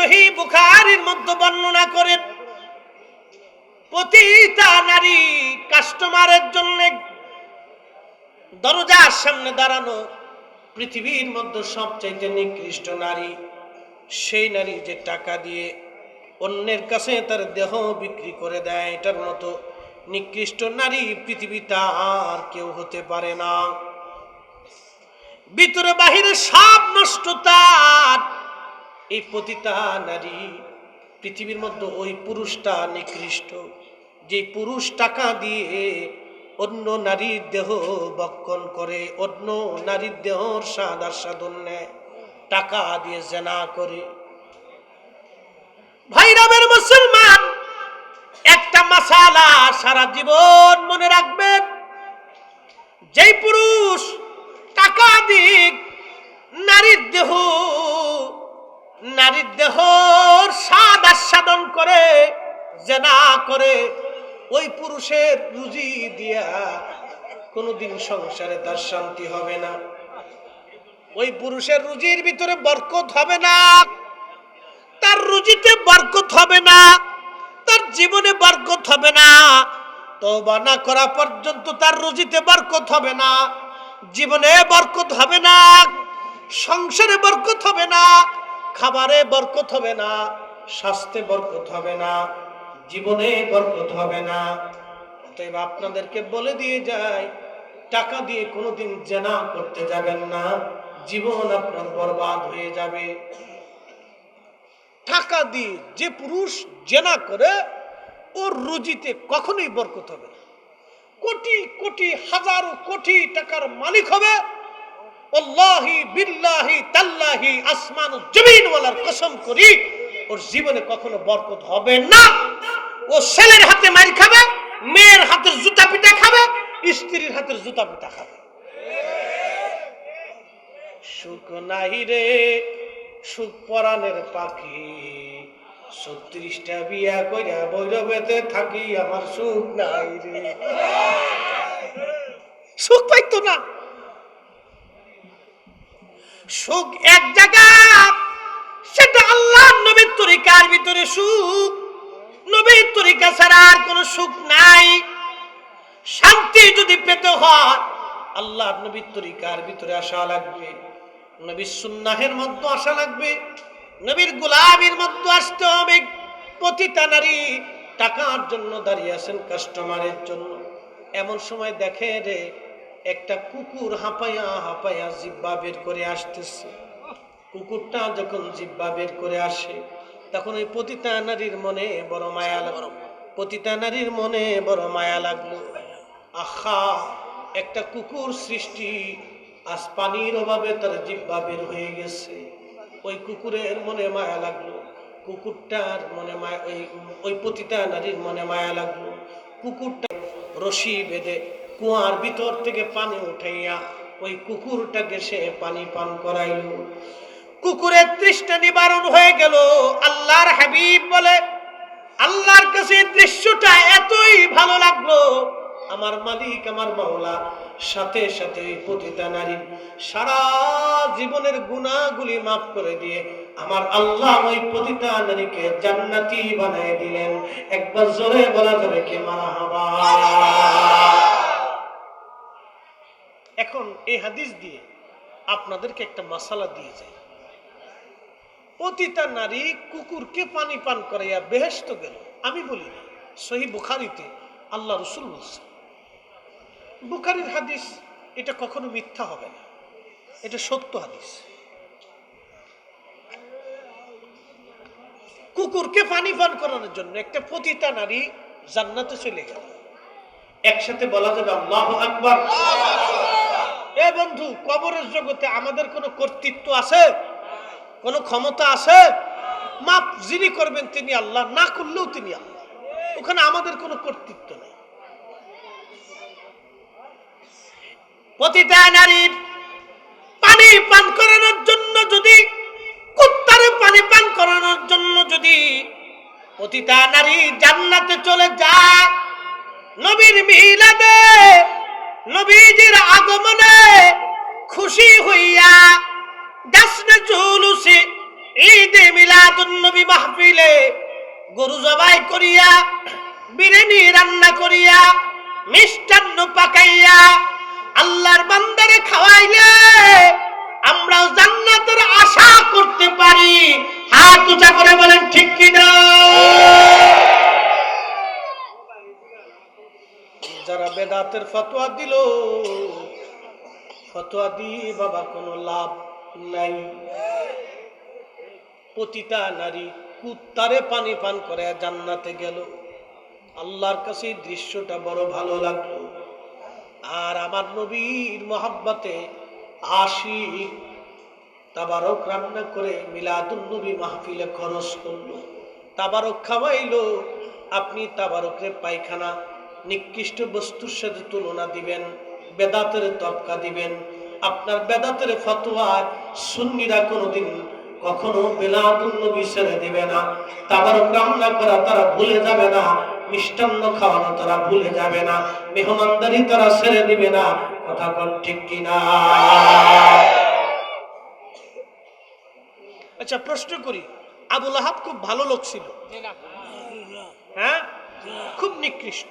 সহি বুখারির মধ্যে বর্ণনা করেন প্রতিটা নারী কাস্টমারের জন্য দরজার সামনে দাঁড়ানো পৃথিবীর মধ্যে নিকৃষ্ট নারী, সেই নারী যে টাকা দিয়ে অন্যের কাছে তার দেহ বিক্রি করে দেয়, এটার মতো নিকৃষ্ট নারী পৃথিবীতে আর কেউ হতে পারে না। ভিতরে বাহিরে সব নষ্ট তার এই পতিতা নারী পৃথিবীর মধ্যে ওই পুরুষটা নিকৃষ্ট। যে পুরুষ টাকা দিয়ে অন্য নারীর দেহ বক্ষণ করে, অন্য নারীর দেহর স্বাদ আস্বাদন নেয়, টাকা দিয়ে জেনা করে। ভাইরামের মুসলমান, একটা মাসালা সারা জীবন মনে রাখবেন, যেই পুরুষ টাকা দিক, নারীর দেহ নারীর দেহ স্বাদ আস্বাদন করে যে না করে, ওই পুরুষের রুজি দিয়া কোনোদিন সংসারে তার শান্তি হবে না। ওই পুরুষের রুজির ভিতরে বরকত হবে না। তার রুজিতে বরকত হবে না। তার জীবনে বরকত হবে না। তওবা না করা পর্যন্ত তার রুজিতে বরকত হবে না। জীবনে বরকত হবে না। সংসারে বরকত হবে না। খাবারে বরকত হবে না, স্বাস্থ্যে বরকত হবে না, জীবনে বরকত হবে না। অতএব আপনাদেরকে বলে দিয়ে যায় টাকা দিয়ে কোনোদিন জেনা করতে যাবেন না, জীবন আপনার বরবাদ হয়ে যাবে। টাকা দিয়ে যে পুরুষ জেনা করে, ওর রুজিতে কখনোই বরকত হবে না। কোটি কোটি, হাজারো কোটি টাকার মালিক হবে আল্লাহি বিল্লাহি তাল্লাহি আসমান জমিন ওয়ালার কসম করি, ওর জীবনে কখনো বরকত হবে না। ও ছেলের হাতে মারি খাবে, মেয়ের হাতের জুতা পিটা খাবে, স্ত্রীর হাতের জুতা পিটা খাবে। সুখ নাহি রে, সুখ পরাণের পাখি। ছত্রিশটা বিয়া কইরা বৈরবেতে থাকি, আমার সুখ নাই রে। সুখ পাইতো না। সুখ এক জায়গা, সেটা আল্লাহ নবীর তরিকার ভিতরে সুখ। নবীর তরিকা ছাড়া আর কোনো সুখ নাই। শান্তি যদি পেতে হয় আল্লাহ নবীর তরিকার ভিতরে আসা লাগবে। নবীর সুন্নাহের মধ্যে আসা লাগবে। নবীর গোলামের মধ্যে আসতে হবে। প্রতিটা নারী টাকার জন্য দাঁড়িয়ে আছেন কাস্টমারের জন্য। এমন সময় দেখে রে একটা কুকুর হাঁপাইয়া হাঁপাইয়া জিব্বা বের করে আসতেছে। কুকুরটা যখন জিব্বা বের করে আসে তখন ওই পতিতা নারীর মনে বড় মায়া লাগল। পতিতা নারীর মনে বড় মায়া লাগল। আহা একটা কুকুর সৃষ্টি আজ পানির অভাবে তার জিব্বা বের হয়ে গেছে। ওই কুকুরের মনে মায়া লাগল। কুকুরটার মনে মায়া ওই ওই পতিতা নারীর মনে মায়া লাগল। কুকুরটা রশি বেঁধে কুয়ার ভিতর থেকে পানি উঠাইয়া ওই কুকুরটাকে সে পানি পান করাইল। কুকুরের তৃষ্ণা নিবারণ হয়ে গেল। আল্লাহর হাবিব বলে, আল্লাহর কাছে দৃশ্যটা এতই ভালো লাগল। আমার মালিক, আমার মাওলা, সাথে সাথে ওই পতিতা নারী সারা জীবনের গুণাগুলি মাফ করে দিয়ে আমার আল্লাহ ওই পতিতা নারীকে জান্নাতি বানায় দিলেন। একবার জোরে বলা যাবে কে মারা এখন এই হাদিস দিয়ে আপনাদেরকে একটা মশালা দিয়ে যায় পতিতা নারী কুকুরকে পানি পান করাইয়া বেহেস্ত গেল। আমি বলি না, সহি বুখারিতে আল্লাহ রসুল বলছে বুখারির হাদিস, এটা কখনো মিথ্যা হবে না। এটা সত্য হাদিস। কুকুরকে পানি পান করানোর জন্য একটা পতিতা নারী জান্নাতে চলে গেল। একসাথে বলা যাবে আল্লাহ আকবার। এ বন্ধু, কবরের জগতে আমাদের কোনো কর্তৃত্ব আছে? কোনো ক্ষমতা আছে? মাপ যিনি করবেন তিনি আল্লাহ, না করলেও তিনি আল্লাহ। ওখানে আমাদের কোনো কর্তৃত্ব নেই। প্রতিটা নারীর পানি পান করানোর জন্য যদি, কুত্তারে পানি পান করানোর জন্য যদি প্রতিটা নারী জান্নাতে চলে যায়, নবীর মিলাদে নবীজির আগমনে খুশি হইয়া দাসনে জুলুসে ঈদে মিলাদুন নবী মাহফিলে গরু জবাই করিয়া, বিরিয়ানি রান্না করিয়া, মিষ্টান্ন পাকাইয়া আল্লাহর বান্দারে খাওয়াইলে আমরাও জান্নাতের আশা করতে পারি। হাত উঁচা করে বলেন, ঠিক কি না যারা বেদাতের ফতোয়া দিল। ফতোয়া দিয়ে বাবা কোনো লাভ নাই। পতিতা নারী কুত্তারে পানি পান করে জান্নাতে গেল। আল্লাহর কাছে দৃশ্যটা বড় ভালো লাগল। আর আমার নবীর মহাব্বাতে আশি তাবারক রান্না করে মিলাদুন নবী মাহফিলে খরচ করল। তাবারক খাওয়াইলো। আপনি তাবারকরে পায়খানা নিকৃষ্ট বস্তুর সাথে তুলনা দিবেন বেদাতের তবকা দিবেন। আপনার বেদাতের ফতোয়ায় সুন্নিরা কোনোদিন কখনো বেলাদুন নবী ছেড়ে দিবে না। তাবারক রান্না করা তারা ভুলে যাবে না। মিষ্টান্ন খাওয়ানো তারা ভুলে যাবে না। মেহমানদারি তারা ছেড়ে দিবে না। কথা কন ঠিক কিনা? আচ্ছা প্রশ্ন করি। আবুল আহাব খুব ভালো লোক ছিল। হ্যাঁ? খুব নিকৃষ্ট।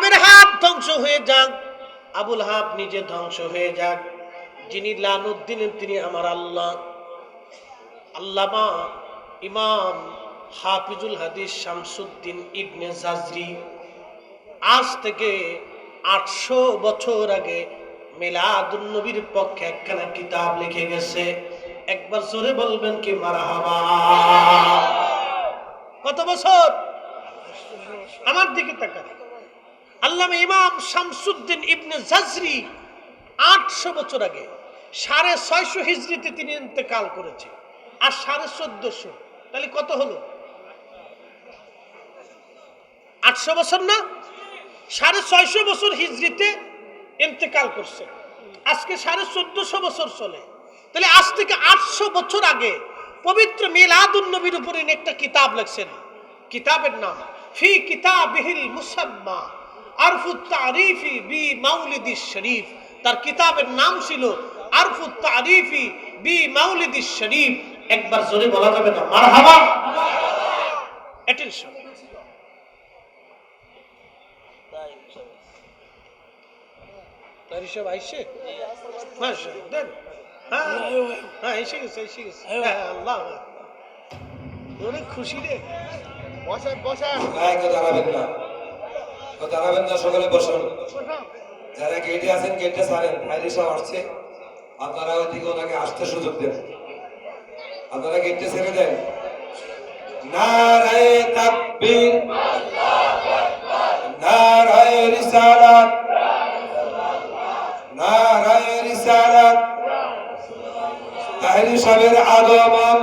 আবুল হাবের হাত ধ্বংস হয়ে যাক, আবুল হাব নিজে ধ্বংস হয়ে যাক। যিনি লানুদ দিলেন তিনি আমার আল্লাহ। আল্লামা ইমাম হাফিজুল হাদিস শামসুদ্দিন ইবনে জাজরি আজ থেকে আটশো বছর আগে মেলাদুন নবীর পক্ষে একখানা কিতাব লিখে গেছে। একবার জোরে বলবেন কি মারাহাবা? কত বছর? আমার দিকে তাকান। আল্লামা ইমাম শামসুদ্দিন ইবনে জাজরি আটশো বছর আগে, সাড়ে ছয়শো হিজড়িতে তিনি ইন্তেকাল করেছে। আর সাড়ে চোদ্দশো, তাহলে কত হলো? আটশো বছর না? সাড়ে ছয়শো বছর হিজড়িতে ইন্তেকাল করছে। আজকে সাড়ে চোদ্দশো বছর চলে। তাহলে আজ থেকে আটশো বছর আগে পবিত্র মিলাদুন নবীর উপরে একটা কিতাব লিখছেন। কিতাবের নাম, ফি কিতাবিহিল মুসাম্মা। আরফু তারিফি বি মাউলিদি শরীফ। তার কিতাবের নাম ছিল আরফু তারিফি বি মাউলিদি শরীফ। একবার জোরে বলা যাবে না মারহাবা। অ্যাটেনশন তার হিসাব আইসে? হ্যাঁ হ্যাঁ এসে গেছে এসে গেছে। হ্যাঁ আল্লাহ। অনেক খুশি রে। দাঁড়াবেন না। কেউ দাঁড়াবেন না সকালে বসুন। যারা গেটে আছেন গেটে ছাড়েন ফাইলি সব আসছে। আপনারা ওইদিকে ওনাকে আসতে সুযোগ দেন। আপনারা গেটে ছেড়ে দেন। নারায় তাকবীর। নারায় রিসালাত। নারায় রিসালাত। তাহরি সাহেবের আগমন